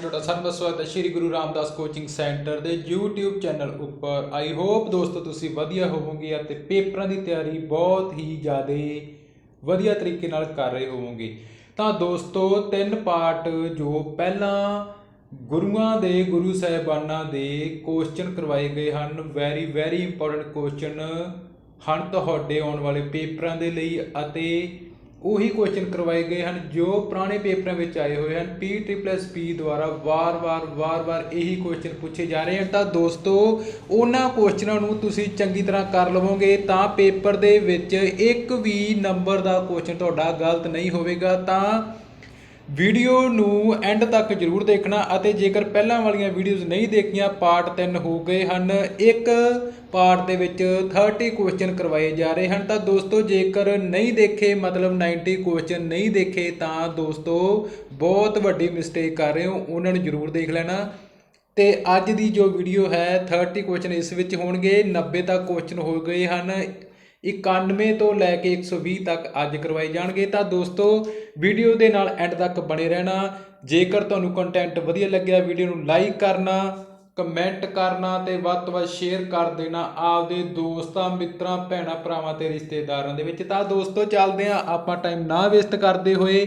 ਤੁਹਾਡਾ ਸਾਰਿਆਂ ਦਾ ਸਵਾਗਤ ਹੈ। ਸ਼੍ਰੀ ਗੁਰੂ ਰਾਮਦਾਸ ਕੋਚਿੰਗ ਸੈਂਟਰ ਦੇ YouTube ਚੈਨਲ ਉੱਪਰ। ਆਈ ਹੋਪ ਦੋਸਤੋ ਤੁਸੀਂ ਵਧੀਆ ਹੋਵੋਗੇ ਅਤੇ ਪੇਪਰਾਂ ਦੀ ਤਿਆਰੀ ਬਹੁਤ ਹੀ ਜ਼ਿਆਦਾ ਵਧੀਆ ਤਰੀਕੇ ਨਾਲ ਕਰ ਰਹੇ ਹੋਵੋਗੇ। ਤਾਂ ਦੋਸਤੋ, ਤਿੰਨ ਪਾਰਟ ਜੋ ਪਹਿਲਾਂ ਗੁਰੂਆਂ ਦੇ, ਗੁਰੂ ਸਾਹਿਬਾਨਾਂ ਦੇ ਕੁਐਸਚਨ ਕਰਵਾਏ ਗਏ ਹਨ। ਵੈਰੀ ਵੈਰੀ ਇੰਪੋਰਟੈਂਟ ਕੁਐਸਚਨ ਹਨ ਤੁਹਾਡੇ ਆਉਣ ਵਾਲੇ ਪੇਪਰਾਂ ਦੇ ਲਈ ਅਤੇ ਉਹੀ ਕੁਐਸਚਨ ਕਰਵਾਏ ਗਏ ਹਨ ਜੋ ਪੁਰਾਣੇ ਪੇਪਰਾਂ ਵਿੱਚ ਆਏ ਹੋਏ ਹਨ। ਪੀ ਟ੍ਰਿਪਲਸ ਪੀ ਦੁਆਰਾ ਵਾਰ-ਵਾਰ ਵਾਰ-ਵਾਰ ਇਹੀ ਕੁਐਸਚਨ ਪੁੱਛੇ ਜਾ ਰਹੇ ਹਨ। ਤਾਂ ਦੋਸਤੋ, ਉਹਨਾਂ ਕੁਐਸਚਨਾਂ ਨੂੰ ਤੁਸੀਂ ਚੰਗੀ ਤਰ੍ਹਾਂ ਕਰ ਲਵੋਗੇ ਤਾਂ ਪੇਪਰ ਦੇ ਵਿੱਚ ਇੱਕ ਵੀ ਨੰਬਰ ਦਾ ਕੁਐਸਚਨ ਤੁਹਾਡਾ ਗਲਤ ਨਹੀਂ ਹੋਵੇਗਾ। ਤਾਂ ਵੀਡੀਓ ਨੂੰ ਐਂਡ ਤੱਕ ਜਰੂਰ ਦੇਖਣਾ ਅਤੇ ਜੇਕਰ ਪਹਿਲਾਂ ਵਾਲੀਆਂ ਵੀਡੀਓਜ਼ ਨਹੀਂ ਦੇਖੀਆਂ, ਪਾਰਟ 3 ਹੋ ਗਏ ਹਨ। ਇੱਕ ਪਾਰਟ ਦੇ ਵਿੱਚ 30 ਕੁਐਸਚਨ ਕਰਵਾਏ ਜਾ ਰਹੇ ਹਨ। ਤਾਂ ਦੋਸਤੋ, ਜੇਕਰ ਨਹੀਂ ਦੇਖੇ, ਮਤਲਬ 90 ਕੁਐਸਚਨ ਨਹੀਂ ਦੇਖੇ, ਤਾਂ ਦੋਸਤੋ, ਬਹੁਤ ਵੱਡੀ ਮਿਸਟੇਕ ਕਰ ਰਹੇ ਹੋ। ਉਹਨਾਂ ਨੂੰ ਜਰੂਰ ਦੇਖ ਲੈਣਾ। ਤੇ ਅੱਜ ਦੀ ਜੋ ਵੀਡੀਓ ਹੈ 30 ਕੁਐਸਚਨ ਇਸ ਵਿੱਚ ਹੋਣਗੇ। 90 ਤੱਕ ਕੁਐਸਚਨ ਹੋ ਗਏ ਹਨ। 91 ਤੋਂ ਲੈ ਕੇ 120 ਤੱਕ ਅੱਜ ਕਰਵਾਏ ਜਾਣਗੇ। ਤਾਂ ਦੋਸਤੋ, ਵੀਡੀਓ ਦੇ ਨਾਲ ਐਂਡ ਤੱਕ ਬਣੇ ਰਹਿਣਾ। ਜੇਕਰ ਤੁਹਾਨੂੰ ਕੰਟੈਂਟ ਵਧੀਆ ਲੱਗਿਆ, ਵੀਡੀਓ ਨੂੰ ਲਾਈਕ ਕਰਨਾ ਕਮੈਂਟ ਕਰਨਾ ਤੇ ਵੱਧ ਤੋਂ ਵੱਧ ਸ਼ੇਅਰ ਕਰ ਦੇਣਾ ਆਪਦੇ ਦੋਸਤਾਂ, ਮਿੱਤਰਾਂ, ਭੈਣਾਂ, ਭਰਾਵਾਂ ਤੇ ਰਿਸ਼ਤੇਦਾਰਾਂ ਦੇ ਵਿੱਚ। ਤਾਂ ਦੋਸਤੋ, ਚੱਲਦੇ ਆ ਆਪਾਂ ਟਾਈਮ ਨਾ ਵੇਸਟ ਕਰਦੇ ਹੋਏ